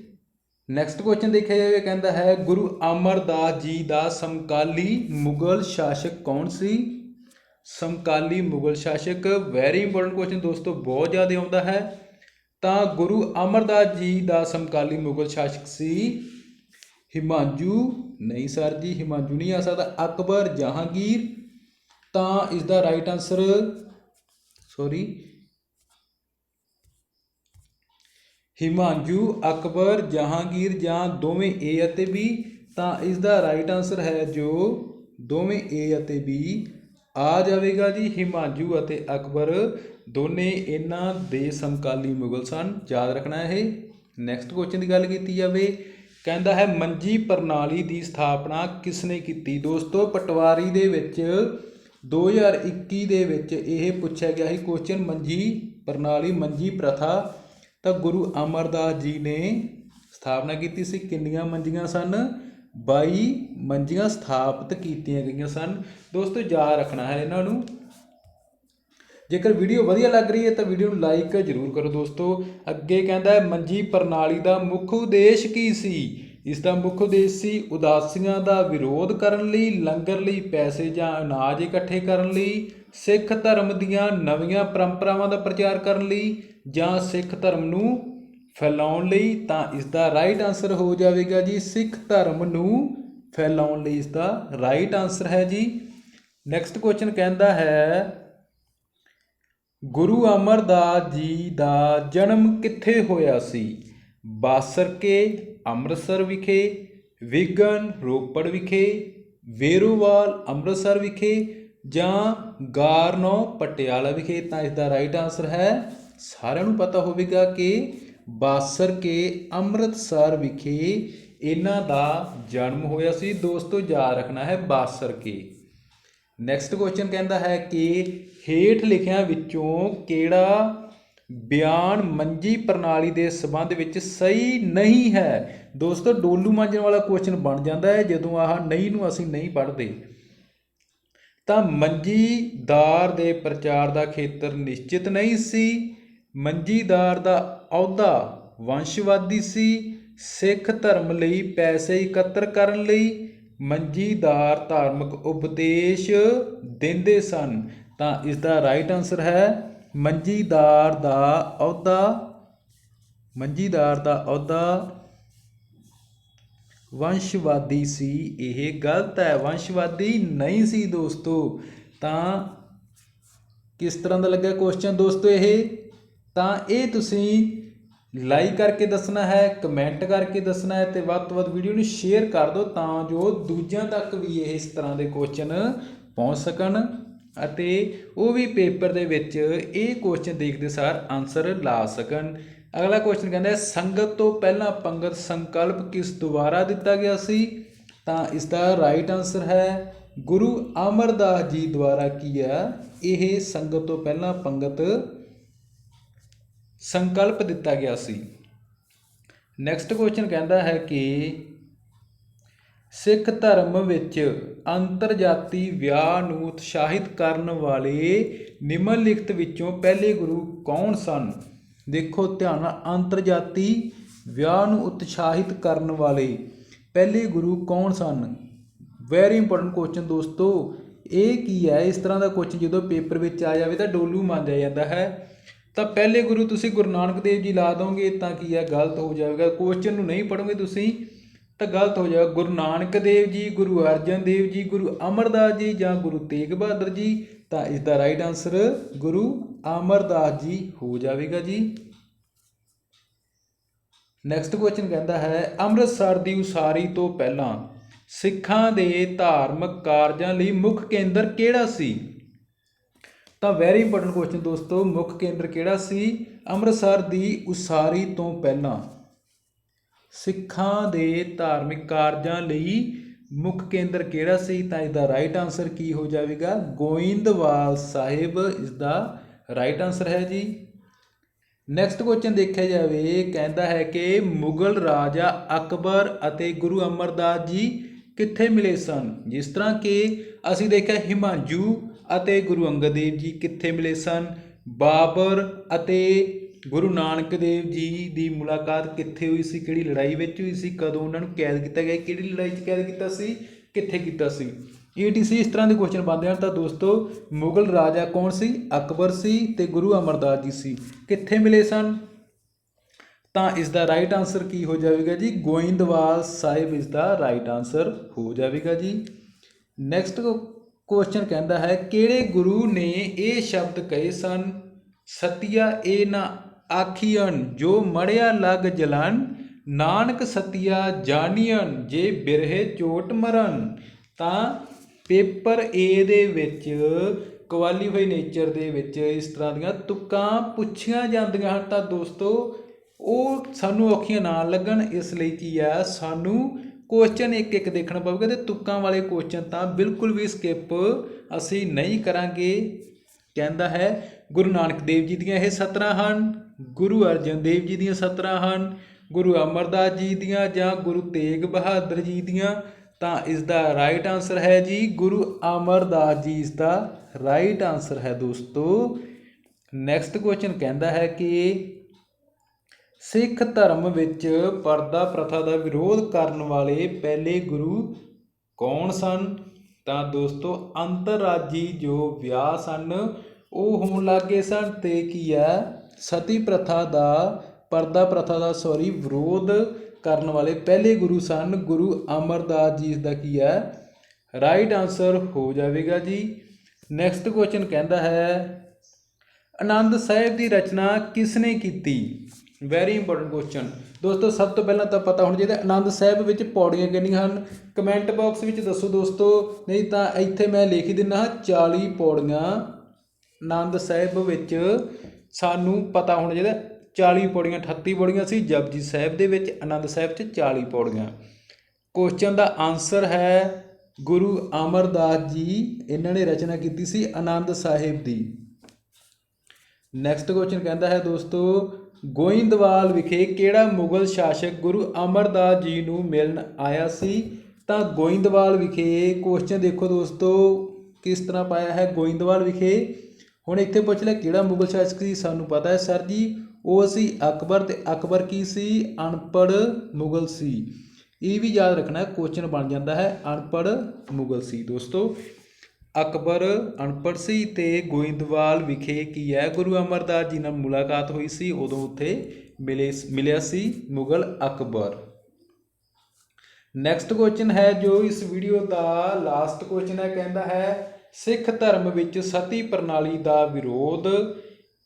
ਨੈਕਸਟ ਕੁਐਸਚਨ ਦੇਖਿਆ ਜਾਵੇ, ਕਹਿੰਦਾ ਹੈ, ਗੁਰੂ ਅਮਰਦਾਸ ਜੀ ਦਾ ਸਮਕਾਲੀ ਮੁਗਲ ਸ਼ਾਸਕ ਕੌਣ ਸੀ? ਸਮਕਾਲੀ ਮੁਗਲ ਸ਼ਾਸਕ ਵੈਰੀ ਇੰਪੋਰਟੈਂਟ ਕੁਐਸਚਨ ਦੋਸਤੋ, ਬਹੁਤ ਜ਼ਿਆਦਾ ਆਉਂਦਾ ਹੈ। ਤਾਂ ਗੁਰੂ ਅਮਰਦਾਸ ਜੀ ਦਾ ਸਮਕਾਲੀ ਮੁਗਲ ਸ਼ਾਸਕ ਸੀ? ਹਿਮਾਂਜੂ? ਨਹੀਂ ਸਰ ਜੀ, ਹਿਮਾਂਜੂ ਨਹੀਂ ਆ ਸਕਦਾ। ਅਕਬਰ, ਜਹਾਂਗੀਰ? ਤਾਂ ਇਸ ਦਾ right answer sorry Himanshu, Akbar, Jahangir ਜਾਂ ਦੋਵੇਂ A ਅਤੇ B, ਤਾਂ ਇਸ ਦਾ ਰਾਈਟ ਆਨਸਰ ਹੈ ਜੋ ਦੋਵੇਂ A ਅਤੇ B ਆ ਜਾਵੇਗਾ ਜੀ ਹਿਮਾਂਜੂ ਅਤੇ ਅਕਬਰ, ਦੋਨੇ ਇਹਨਾਂ ਦੇ ਸਮਕਾਲੀ ਮੁਗਲ ਸਨ। ਯਾਦ ਰੱਖਣਾ ਇਹ। ਨੈਕਸਟ ਕੁਐਸਚਨ ਦੀ ਗੱਲ ਕੀਤੀ ਜਾਵੇ, ਕਹਿੰਦਾ ਹੈ ਮੰਜੀ ਪ੍ਰਣਾਲੀ ਦੀ ਸਥਾਪਨਾ ਕਿਸ ਨੇ ਕੀਤੀ? ਦੋਸਤੋ, ਪਟਵਾਰੀ ਦੇ ਵਿੱਚ 2021 ਦੇ ਵਿੱਚ ਇਹ ਪੁੱਛਿਆ ਗਿਆ ਸੀ ਕੁਐਸਚਨ ਮੰਜੀ ਪ੍ਰਣਾਲੀ, ਮੰਜੀ ਪ੍ਰਥਾ, ਤਾਂ ਗੁਰੂ ਅਮਰਦਾਸ ਜੀ ਨੇ ਸਥਾਪਨਾ ਕੀਤੀ ਸੀ। ਕਿੰਨੀਆਂ ਮੰਜੀਆਂ ਸਨ? 22 ਮੰਜੀਆਂ ਸਥਾਪਿਤ ਕੀਤੀਆਂ ਗਈਆਂ ਸਨ। ਦੋਸਤੋ, ਯਾਦ ਰੱਖਣਾ ਹੈ ਇਹਨਾਂ ਨੂੰ। ਜੇਕਰ ਵੀਡੀਓ ਵਧੀਆ ਲੱਗ ਰਹੀ ਹੈ, ਤਾਂ ਵੀਡੀਓ ਨੂੰ ਲਾਈਕ ਜ਼ਰੂਰ ਕਰੋ ਦੋਸਤੋ। ਅੱਗੇ ਕਹਿੰਦਾ ਹੈ, ਮੰਜੀ ਪ੍ਰਣਾਲੀ ਦਾ ਮੁੱਖ ਉਦੇਸ਼ ਕੀ ਸੀ? ਇਸ ਦਾ ਮੁੱਖ ਉਦੇਸ਼ ਸੀ ਉਦਾਸੀਆਂ ਦਾ ਵਿਰੋਧ ਕਰਨ ਲਈ, ਲੰਗਰ ਲਈ, ਪੈਸੇ ਜਾਂ ਅਨਾਜ ਇਕੱਠੇ ਕਰਨ ਲਈ, ਸਿੱਖ ਧਰਮ ਦੀਆਂ ਨਵੀਆਂ ਪਰੰਪਰਾਵਾਂ ਦਾ ਪ੍ਰਚਾਰ ਕਰਨ ਲਈ ਜਾਂ ਸਿੱਖ ਧਰਮ ਨੂੰ ਫੈਲਾਉਣ ਲਈ, ਤਾਂ ਇਸ ਦਾ ਰਾਈਟ ਆਨਸਰ ਹੋ ਜਾਵੇਗਾ ਜੀ, ਸਿੱਖ ਧਰਮ ਨੂੰ ਫੈਲਾਉਣ ਲਈ ਇਸ ਦਾ ਰਾਈਟ ਆਨਸਰ ਹੈ ਜੀ। ਨੈਕਸਟ ਕੁਐਸਚਨ ਕਹਿੰਦਾ ਹੈ, ਗੁਰੂ ਅਮਰਦਾਸ ਜੀ ਦਾ ਜਨਮ ਕਿੱਥੇ ਹੋਇਆ ਸੀ? ਬਾਸਰਕੇ ਅੰਮ੍ਰਿਤਸਰ ਵਿਖੇ, ਵਿਗਨ ਰੋਪੜ ਵਿਖੇ, ਵੇਰੂਵਾਲ ਅੰਮ੍ਰਿਤਸਰ ਵਿਖੇ ਜਾਂ ਗਾਰਨੋ ਪਟਿਆਲਾ ਵਿਖੇ? ਤਾਂ ਇਸ ਦਾ ਰਾਈਟ ਆਨਸਰ ਹੈ, ਸਾਰਿਆਂ ਨੂੰ ਪਤਾ ਹੋਵੇਗਾ ਕਿ ਬਾਸਰ ਕੇ ਅੰਮ੍ਰਿਤਸਰ ਵਿਖੇ ਇਹਨਾਂ ਦਾ ਜਨਮ ਹੋਇਆ ਸੀ। ਦੋਸਤੋ, ਯਾਦ ਰੱਖਣਾ ਹੈ ਬਾਸਰ ਕੇ। ਨੈਕਸਟ ਕੁਐਸਚਨ ਕਹਿੰਦਾ ਹੈ ਕਿ ਹੇਠ ਲਿਖਿਆਂ ਵਿੱਚੋਂ ਕਿਹੜਾ ਬਿਆਨ ਮੰਜੀ ਪ੍ਰਣਾਲੀ ਦੇ ਸੰਬੰਧ ਵਿੱਚ ਸਹੀ ਨਹੀਂ ਹੈ। ਦੋਸਤੋ, ਡੋਲੂ ਮਾਂਜਣ ਵਾਲਾ ਕੁਐਸਚਨ ਬਣ ਜਾਂਦਾ ਹੈ, ਜਦੋਂ ਆਹ ਨਹੀਂ ਨੂੰ ਅਸੀਂ ਨਹੀਂ ਪੜ੍ਹਦੇ। ਤਾਂ ਮੰਜੀਦਾਰ ਦੇ ਪ੍ਰਚਾਰ ਦਾ ਖੇਤਰ ਨਿਸ਼ਚਿਤ ਨਹੀਂ ਸੀ। ਮੰਜੀਦਾਰ ਦਾ ਅਹੁਦਾ ਵੰਸ਼ਵਾਦੀ ਸੀ। ਸਿੱਖ ਧਰਮ ਲਈ ਪੈਸੇ ਇਕੱਤਰ ਕਰਨ ਲਈ ਮੰਜੀਦਾਰ ਧਾਰਮਿਕ ਉਪਦੇਸ਼ ਦਿੰਦੇ ਸਨ। ਤਾਂ ਇਸ ਦਾ ਰਾਈਟ ਆਨਸਰ ਹੈ ਮੰਜੀਦਾਰ ਦਾ ਅਹੁਦਾ, ਮੰਜੀਦਾਰ ਦਾ ਅਹੁਦਾ ਵੰਸ਼ਵਾਦੀ ਸੀ, ਇਹ ਗਲਤ ਹੈ। ਵੰਸ਼ਵਾਦੀ ਨਹੀਂ ਸੀ ਦੋਸਤੋ। ਤਾਂ ਕਿਸ ਤਰ੍ਹਾਂ ਦਾ ਲੱਗਿਆ ਕੁਐਸਚਨ ਦੋਸਤੋ ਇਹ? ਤਾਂ ਇਹ ਤੁਸੀਂ ਲਾਈਕ ਕਰਕੇ ਦੱਸਣਾ ਹੈ ਕਮੈਂਟ ਕਰਕੇ ਦੱਸਣਾ ਹੈ ਤੇ ਵੱਧ ਤੋਂ ਵੱਧ ਵੀਡੀਓ ਨੂੰ ਸ਼ੇਅਰ ਕਰ ਦਿਓ ਤਾਂ ਜੋ ਦੂਜਿਆਂ ਤੱਕ ਵੀ ਇਹ ਇਸ ਤਰ੍ਹਾਂ ਦੇ ਕੁਐਸਚਨ ਪਹੁੰਚ ਸਕਣ। ਅਤੇ ਉਹ ਵੀ ਪੇਪਰ ਦੇ ਵਿੱਚ ਇਹ ਕੁਐਸਚਨ ਦੇਖਦੇ ਸਾਰ ਆਨਸਰ ਲਾ ਸਕਣ। ਅਗਲਾ ਕੁਐਸਚਨ ਕਹਿੰਦਾ ਹੈ, ਸੰਗਤ ਤੋਂ ਪਹਿਲਾਂ ਪੰਗਤ ਸੰਕਲਪ ਕਿਸ ਦੁਆਰਾ ਦਿੱਤਾ ਗਿਆ ਸੀ? ਤਾਂ ਇਸ ਦਾ ਰਾਈਟ ਆਨਸਰ ਹੈ, ਗੁਰੂ ਅਮਰਦਾਸ ਜੀ ਦੁਆਰਾ ਕੀ ਹੈ ਇਹ ਸੰਗਤ ਤੋਂ ਪਹਿਲਾਂ ਪੰਗਤ ਸੰਕਲਪ ਦਿੱਤਾ ਗਿਆ ਸੀ। ਨੈਕਸਟ ਕੁਐਸਚਨ ਕਹਿੰਦਾ ਹੈ ਕਿ ਸਿੱਖ ਧਰਮ ਵਿੱਚ ਅੰਤਰਜਾਤੀ ਵਿਆਹ ਨੂੰ ਉਤਸ਼ਾਹਿਤ ਕਰਨ ਵਾਲੇ ਨਿਮਨ ਲਿਖਤ ਵਿੱਚੋਂ ਪਹਿਲੇ ਗੁਰੂ ਕੌਣ ਸਨ? ਦੇਖੋ ਧਿਆਨ ਨਾਲ, ਅੰਤਰਜਾਤੀ ਵਿਆਹ ਨੂੰ ਉਤਸ਼ਾਹਿਤ ਕਰਨ ਵਾਲੇ ਪਹਿਲੇ ਗੁਰੂ ਕੌਣ ਸਨ? ਵੈਰੀ ਇੰਪੋਰਟੈਂਟ ਕੁਐਸਚਨ ਦੋਸਤੋ, ਇਹ ਕੀ ਹੈ? ਇਸ ਤਰ੍ਹਾਂ ਦਾ ਕੁਐਸਚਨ ਜਦੋਂ ਪੇਪਰ ਵਿੱਚ ਆ ਜਾਵੇ ਤਾਂ ਡੋਲੂ ਮੰਨਿਆ ਜਾਂਦਾ ਹੈ। ਤਾਂ ਪਹਿਲੇ ਗੁਰੂ ਤੁਸੀਂ ਗੁਰੂ ਨਾਨਕ ਦੇਵ ਜੀ ਲਾ ਦੋਗੇ ਤਾਂ ਕੀ ਹੈ? ਗਲਤ ਹੋ ਜਾਵੇਗਾ। ਕੁਐਸਚਨ ਨੂੰ ਨਹੀਂ ਪੜੋਗੇ ਤੁਸੀਂ ਤਾਂ ਗਲਤ ਹੋ ਜਾਏਗਾ ਗੁਰੂ ਨਾਨਕ ਦੇਵ ਜੀ, ਗੁਰੂ ਅਰਜਨ ਦੇਵ ਜੀ, ਗੁਰੂ ਅਮਰਦਾਸ ਜੀ ਜਾਂ ਗੁਰੂ ਤੇਗ ਬਹਾਦਰ ਜੀ, ਤਾਂ ਇਸ ਦਾ ਰਾਈਟ ਆਨਸਰ ਗੁਰੂ ਅਮਰਦਾਸ ਜੀ ਹੋ ਜਾਵੇਗਾ ਜੀ। ਨੈਕਸਟ ਕੁਐਸਚਨ ਕਹਿੰਦਾ ਹੈ, ਅੰਮ੍ਰਿਤਸਰ ਦੀ ਉਸਾਰੀ ਤੋਂ ਪਹਿਲਾਂ ਸਿੱਖਾਂ ਦੇ ਧਾਰਮਿਕ ਕਾਰਜਾਂ ਲਈ ਮੁੱਖ ਕੇਂਦਰ ਕਿਹੜਾ ਸੀ? ਤਾਂ ਵੈਰੀ ਇੰਪੋਰਟੈਂਟ ਕੁਐਸਚਨ ਦੋਸਤੋ, ਮੁੱਖ ਕੇਂਦਰ ਕਿਹੜਾ ਸੀ? ਅੰਮ੍ਰਿਤਸਰ ਦੀ ਉਸਾਰੀ ਤੋਂ ਪਹਿਲਾਂ ਸਿੱਖਾਂ ਦੇ ਧਾਰਮਿਕ ਕਾਰਜਾਂ ਲਈ ਮੁੱਖ ਕੇਂਦਰ ਕਿਹੜਾ ਸੀ? ਤਾਂ ਇਸ ਰਾਈਟ ਆਨਸਰ ਕੀ ਹੋ ਜਾਵੇਗਾ? ਗੋਇੰਦਵਾਲ ਸਾਹਿਬ ਇਸ ਦਾ ਰਾਈਟ ਆਨਸਰ ਹੈ ਜੀ। ਨੈਕਸਟ ਕੁਐਸਚਨ ਦੇਖਿਆ ਜਾਵੇ, ਕਹਿੰਦਾ ਹੈ ਕਿ ਮੁਗਲ ਰਾਜਾ ਅਕਬਰ ਅਤੇ ਗੁਰੂ ਅਮਰਦਾਸ ਜੀ ਕਿੱਥੇ ਮਿਲੇ ਸਨ? ਜਿਸ ਤਰ੍ਹਾਂ ਕਿ ਅਸੀਂ ਦੇਖਿਆ ਹਿਮਾਂਜੂ ਅਤੇ ਗੁਰੂ ਅੰਗਦ ਦੇਵ ਜੀ ਕਿੱਥੇ ਮਿਲੇ ਸਨ? ਬਾਬਰ ਅਤੇ ਗੁਰੂ ਨਾਨਕ ਦੇਵ ਜੀ ਦੀ ਮੁਲਾਕਾਤ ਕਿੱਥੇ ਹੋਈ ਸੀ? ਕਿਹੜੀ ਲੜਾਈ ਵਿੱਚ ਹੋਈ ਸੀ? ਕਦੋਂ ਉਹਨਾਂ ਨੂੰ ਕੈਦ ਕੀਤਾ ਗਿਆ? ਕਿਹੜੀ ਲੜਾਈ 'ਚ ਕੈਦ ਕੀਤਾ ਸੀ? ਕਿੱਥੇ ਕੀਤਾ ਸੀ? ETC ਇਸ ਤਰ੍ਹਾਂ ਦੇ ਕੁਐਸਚਨ ਬਣਦੇ ਹਨ। ਤਾਂ ਦੋਸਤੋ, ਮੁਗਲ ਰਾਜਾ ਕੌਣ ਸੀ? ਅਕਬਰ ਸੀ ਤੇ ਗੁਰੂ ਅਮਰਦਾਸ ਜੀ ਸੀ। ਕਿੱਥੇ ਮਿਲੇ ਸਨ? ਤਾਂ ਇਸ ਦਾ ਰਾਈਟ ਆਨਸਰ ਕੀ ਹੋ ਜਾਵੇਗਾ ਜੀ? ਗੋਇੰਦਵਾਲ ਸਾਹਿਬ ਇਸ ਦਾ ਰਾਈਟ ਆਨਸਰ ਹੋ ਜਾਵੇਗਾ ਜੀ। ਨੈਕਸਟ ਕੁਐਸਚਨ ਕਹਿੰਦਾ ਹੈ, ਕਿਹੜੇ ਗੁਰੂ ਨੇ ਇਹ ਸ਼ਬਦ ਕਹੇ ਸਨ? ਸਤਿਆ ਇਹ ਨਾ ਆਖੀਅਨ ਜੋ ਮੜਿਆ ਲਗ ਜਲਨ, ਨਾਨਕ ਸਤਿਆ ਜਾਣੀਅਨ ਜੇ ਬਿਰਹੇ ਚੋਟ ਮਰਨ, ਤਾਂ ਪੇਪਰ ਏ ਦੇ ਵਿੱਚ ਕੁਆਲੀਫਾਈ ਨੇਚਰ ਦੇ ਵਿੱਚ ਇਸ ਤਰ੍ਹਾਂ ਦੀਆਂ ਤੁਕਾਂ ਪੁੱਛੀਆਂ ਜਾਂਦੀਆਂ ਹਨ। ਤਾਂ ਦੋਸਤੋ, ਉਹ ਸਾਨੂੰ ਔਖੀਆਂ ਨਾ ਲੱਗਣ, ਇਸ ਲਈ ਕੀ ਆ, ਸਾਨੂੰ ਕੁਐਸਚਨ ਇੱਕ ਇੱਕ ਦੇਖਣਾ ਪਊਗਾ ਤੇ ਤੁਕਾਂ ਵਾਲੇ ਕੁਐਸਚਨ ਤਾਂ ਬਿਲਕੁਲ ਵੀ ਸਕਿਪ ਅਸੀਂ ਨਹੀਂ ਕਰਾਂਗੇ। ਕਹਿੰਦਾ ਹੈ ਗੁਰੂ ਨਾਨਕ ਦੇਵ ਜੀ ਦੀਆਂ ਇਹ 17 ਹਨ, ਗੁਰੂ ਅਰਜਨ ਦੇਵ ਜੀ ਦੀਆਂ 17 ਹਨ, ਗੁਰੂ ਅਮਰਦਾਸ ਜੀ ਦੀਆਂ ਜਾਂ ਗੁਰੂ ਤੇਗ ਬਹਾਦਰ ਜੀ ਦੀਆਂ, ਤਾਂ ਇਸ ਦਾ ਰਾਈਟ ਆਨਸਰ ਹੈ ਜੀ ਗੁਰੂ ਅਮਰਦਾਸ ਜੀ ਇਸ ਦਾ ਰਾਈਟ ਆਨਸਰ ਹੈ ਦੋਸਤੋ। ਨੈਕਸਟ ਕੁਐਸਚਨ ਕਹਿੰਦਾ ਹੈ ਕਿ ਸਿੱਖ ਧਰਮ ਵਿੱਚ ਪਰਦਾ ਪ੍ਰਥਾ ਦਾ ਵਿਰੋਧ ਕਰਨ ਵਾਲੇ ਪਹਿਲੇ ਗੁਰੂ ਕੌਣ ਸਨ? ਤਾਂ ਦੋਸਤੋ ਅੰਤਰਰਾਜੀ ਜੋ ਵਿਆਹ ਸਨ ਉਹ ਹੋਣ ਲੱਗ ਗਏ ਸਨ ਅਤੇ ਕੀ ਹੈ ਸਤੀ ਪ੍ਰਥਾ ਦਾ, ਪਰਦਾ ਪ੍ਰਥਾ ਦਾ ਸੋਰੀ ਵਿਰੋਧ ਕਰਨ ਵਾਲੇ ਪਹਿਲੇ ਗੁਰੂ ਸਨ, ਗੁਰੂ ਅਮਰਦਾਸ ਜੀ ਇਸ ਦਾ ਕੀ ਹੈ ਰਾਈਟ ਆਨਸਰ ਹੋ ਜਾਵੇਗਾ ਜੀ। ਨੈਕਸਟ ਕੁਐਸਚਨ ਕਹਿੰਦਾ ਹੈ, ਆਨੰਦ ਸਾਹਿਬ ਦੀ ਰਚਨਾ ਕਿਸਨੇ ਕੀਤੀ? ਵੈਰੀ ਇੰਪੋਰਟੈਂਟ ਕੁਐਸਚਨ ਦੋਸਤੋ, ਸਭ ਤੋਂ ਪਹਿਲਾਂ ਤਾਂ ਪਤਾ ਹੋਣਾ ਚਾਹੀਦਾ, ਆਨੰਦ ਸਾਹਿਬ ਵਿੱਚ ਪੌੜੀਆਂ ਕਿੰਨੀਆਂ ਹਨ? ਕਮੈਂਟ ਬਾਕਸ ਵਿੱਚ ਦੱਸੋ ਦੋਸਤੋ, ਨਹੀਂ ਤਾਂ ਇੱਥੇ ਮੈਂ ਲਿਖ ਹੀ ਦਿੰਦਾ ਹਾਂ 40 ਪੌੜੀਆਂ ਆਨੰਦ ਸਾਹਿਬ ਵਿੱਚ ਸਾਨੂੰ ਪਤਾ ਹੋਣਾ ਚਾਹੀਦਾ 40 ਪੌੜੀਆਂ 38 ਪੌੜੀਆਂ ਸੀ, ਜਪਜੀ ਸਾਹਿਬ ਦੇ ਵਿੱਚ, ਆਨੰਦ ਸਾਹਿਬ 'ਚ 40 ਪੌੜੀਆਂ। ਕੁਐਸਚਨ ਦਾ ਆਨਸਰ ਹੈ ਗੁਰੂ ਅਮਰਦਾਸ ਜੀ, ਇਹਨਾਂ ਨੇ ਰਚਨਾ ਕੀਤੀ ਸੀ ਆਨੰਦ ਸਾਹਿਬ ਦੀ। ਨੈਕਸਟ ਕੁਐਸਚਨ ਕਹਿੰਦਾ ਹੈ ਦੋਸਤੋ, ਗੋਇੰਦਵਾਲ ਵਿਖੇ ਕਿਹੜਾ ਮੁਗਲ ਸ਼ਾਸਕ ਗੁਰੂ ਅਮਰਦਾਸ ਜੀ ਨੂੰ ਮਿਲਣ ਆਇਆ ਸੀ? ਤਾਂ ਗੋਇੰਦਵਾਲ ਵਿਖੇ ਕੁਐਸਚਨ ਦੇਖੋ ਦੋਸਤੋ, ਕਿਸ ਤਰ੍ਹਾਂ ਪਾਇਆ ਹੈ? ਗੋਇੰਦਵਾਲ ਵਿਖੇ ਹੁਣ ਇੱਥੇ ਪੁੱਛ ਲਿਆ ਕਿਹੜਾ ਮੁਗਲ ਸ਼ਾਸਕ ਸੀ? ਸਾਨੂੰ ਪਤਾ ਹੈ ਸਰ ਜੀ, ਉਹ ਸੀ ਅਕਬਰ ਤੇ ਅਕਬਰ ਕੀ ਸੀ? ਅਨਪੜ੍ਹ ਮੁਗਲ ਸੀ। ਇਹ ਵੀ ਯਾਦ ਰੱਖਣਾ ਕੁਐਸਚਨ ਬਣ ਜਾਂਦਾ ਹੈ, ਅਨਪੜ੍ਹ ਮੁਗਲ ਸੀ। ਦੋਸਤੋ, ਅਕਬਰ ਅਨਪੜ੍ਹ ਸੀ ਤੇ ਗੋਇੰਦਵਾਲ ਵਿਖੇ ਕੀ ਹੈ? ਗੁਰੂ ਅਮਰਦਾਸ ਜੀ ਨਾਲ ਮੁਲਾਕਾਤ ਹੋਈ ਸੀ, ਉਦੋਂ ਉੱਥੇ ਮਿਲੇ ਮਿਲਿਆ ਸੀ ਮੁਗਲ ਅਕਬਰ। ਨੈਕਸਟ ਕੁਐਸਚਨ ਹੈ ਜੋ ਇਸ ਵੀਡੀਓ ਦਾ ਲਾਸਟ ਕੁਐਸਚਨ ਹੈ, ਕਹਿੰਦਾ ਹੈ ਸਿੱਖ ਧਰਮ ਵਿੱਚ ਸਤੀ ਪ੍ਰਣਾਲੀ ਦਾ ਵਿਰੋਧ,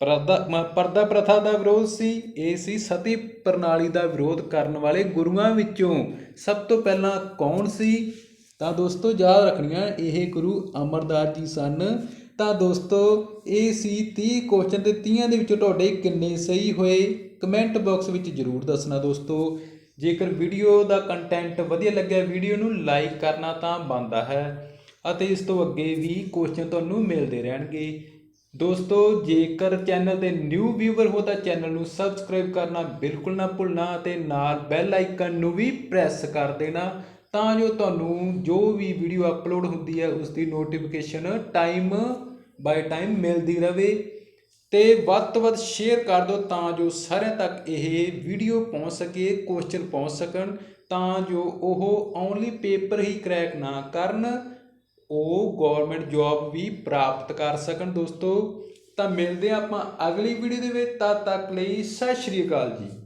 ਪਰਦਾ ਪਰਦਾ ਪ੍ਰਥਾ ਦਾ ਵਿਰੋਧ ਸੀ। ਇਹ ਸੀ ਸਤੀ ਪ੍ਰਣਾਲੀ ਦਾ ਵਿਰੋਧ ਕਰਨ ਵਾਲੇ ਗੁਰੂਆਂ ਵਿੱਚੋਂ। ਸਭ ਤੋਂ ਪਹਿਲਾਂ ਕੌਣ ਸੀ? ਤਾਂ ਦੋਸਤੋ, ਯਾਦ ਰੱਖਣੀਆਂ, ਇਹ ਗੁਰੂ ਅਮਰਦਾਸ ਜੀ ਸਨ। ਤਾਂ ਦੋਸਤੋ, ਇਹ ਸੀ 30 ਕੁਐਸਚਨ ਤੇ 30 ਦੇ ਵਿੱਚੋਂ ਤੁਹਾਡੇ ਕਿੰਨੇ ਸਹੀ ਹੋਏ? ਕਮੈਂਟ ਬਾਕਸ ਵਿੱਚ ਜਰੂਰ ਦੱਸਣਾ ਦੋਸਤੋ। ਜੇਕਰ ਵੀਡੀਓ ਦਾ ਕੰਟੈਂਟ ਵਧੀਆ ਲੱਗਿਆ, ਵੀਡੀਓ ਨੂੰ ਲਾਈਕ ਕਰਨਾ ਤਾਂ ਬਣਦਾ ਹੈ। ਅਤੇ ਇਸ ਤੋਂ ਅੱਗੇ ਵੀ ਕੁਐਸਚਨ ਤੁਹਾਨੂੰ ਮਿਲਦੇ ਰਹਿਣਗੇ। ਦੋਸਤੋ, ਜੇਕਰ ਚੈਨਲ ਤੇ ਨਿਊ ਵੀਵਰ ਹੋ ਤਾਂ ਚੈਨਲ ਨੂੰ ਸਬਸਕ੍ਰਾਈਬ ਕਰਨਾ ਬਿਲਕੁਲ ਨਾ ਭੁੱਲਣਾ ਅਤੇ ਨਾਲ ਬੈਲ ਆਈਕਨ ਨੂੰ ਵੀ ਪ੍ਰੈਸ ਕਰ ਦੇਣਾ ਤਾਂ ਜੋ ਤੁਹਾਨੂੰ ਜੋ ਵੀ ਵੀਡੀਓ ਅਪਲੋਡ ਹੁੰਦੀ ਹੈ ਉਸ ਦੀ ਨੋਟੀਫਿਕੇਸ਼ਨ ਟਾਈਮ ਬਾਈ ਟਾਈਮ ਮਿਲਦੀ ਰਹੇ। ਤੇ ਵੱਧ ਤੋਂ ਵੱਧ ਸ਼ੇਅਰ ਕਰ ਦਿਓ ਤਾਂ ਜੋ ਸਾਰਿਆਂ ਤੱਕ ਇਹ ਵੀਡੀਓ ਪਹੁੰਚ ਸਕੇ ਕੁਐਸਚਨ ਪਹੁੰਚ ਸਕਣ, ਤਾਂ ਜੋ ਉਹ ਓਨਲੀ ਪੇਪਰ ਹੀ ਕਰੈਕ ਨਾ ਕਰਨ। ਉਹ ਗੌਰਮੈਂਟ ਜੌਬ ਵੀ ਪ੍ਰਾਪਤ ਕਰ ਸਕਣ ਦੋਸਤੋ। ਤਾਂ ਮਿਲਦੇ ਹਾਂ ਆਪਾਂ ਅਗਲੀ ਵੀਡੀਓ ਦੇ ਵਿੱਚ। ਤਦ ਤੱਕ ਲਈ ਸਤਿ ਸ਼੍ਰੀ ਅਕਾਲ ਜੀ।